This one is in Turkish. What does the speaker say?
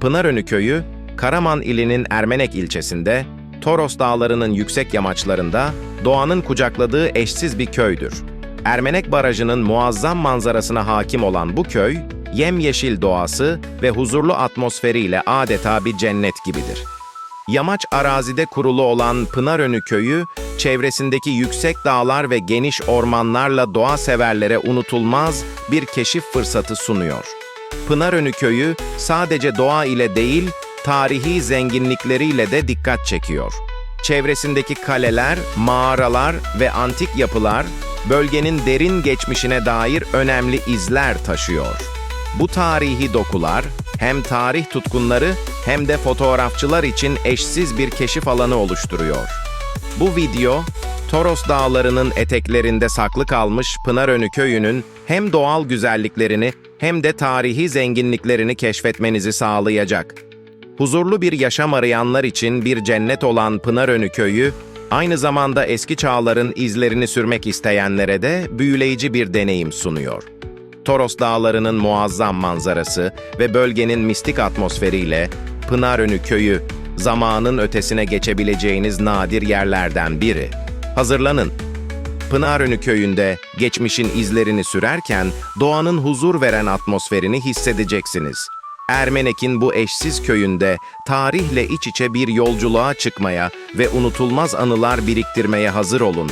Pınarönü köyü, Karaman ilinin Ermenek ilçesinde, Toros dağlarının yüksek yamaçlarında doğanın kucakladığı eşsiz bir köydür. Ermenek Barajı'nın muazzam manzarasına hakim olan bu köy, yemyeşil doğası ve huzurlu atmosferiyle adeta bir cennet gibidir. Yamaç arazide kurulu olan Pınarönü köyü, çevresindeki yüksek dağlar ve geniş ormanlarla doğa severlere unutulmaz bir keşif fırsatı sunuyor. Pınarönü köyü sadece doğa ile değil, tarihi zenginlikleriyle de dikkat çekiyor. Çevresindeki kaleler, mağaralar ve antik yapılar, bölgenin derin geçmişine dair önemli izler taşıyor. Bu tarihi dokular, hem tarih tutkunları hem de fotoğrafçılar için eşsiz bir keşif alanı oluşturuyor. Bu video, Toros Dağları'nın eteklerinde saklı kalmış Pınarönü Köyü'nün hem doğal güzelliklerini hem de tarihi zenginliklerini keşfetmenizi sağlayacak. Huzurlu bir yaşam arayanlar için bir cennet olan Pınarönü Köyü, aynı zamanda eski çağların izlerini sürmek isteyenlere de büyüleyici bir deneyim sunuyor. Toros Dağları'nın muazzam manzarası ve bölgenin mistik atmosferiyle Pınarönü Köyü, zamanın ötesine geçebileceğiniz nadir yerlerden biri. Hazırlanın. Pınarönü köyünde geçmişin izlerini sürerken doğanın huzur veren atmosferini hissedeceksiniz. Ermenek'in bu eşsiz köyünde tarihle iç içe bir yolculuğa çıkmaya ve unutulmaz anılar biriktirmeye hazır olun.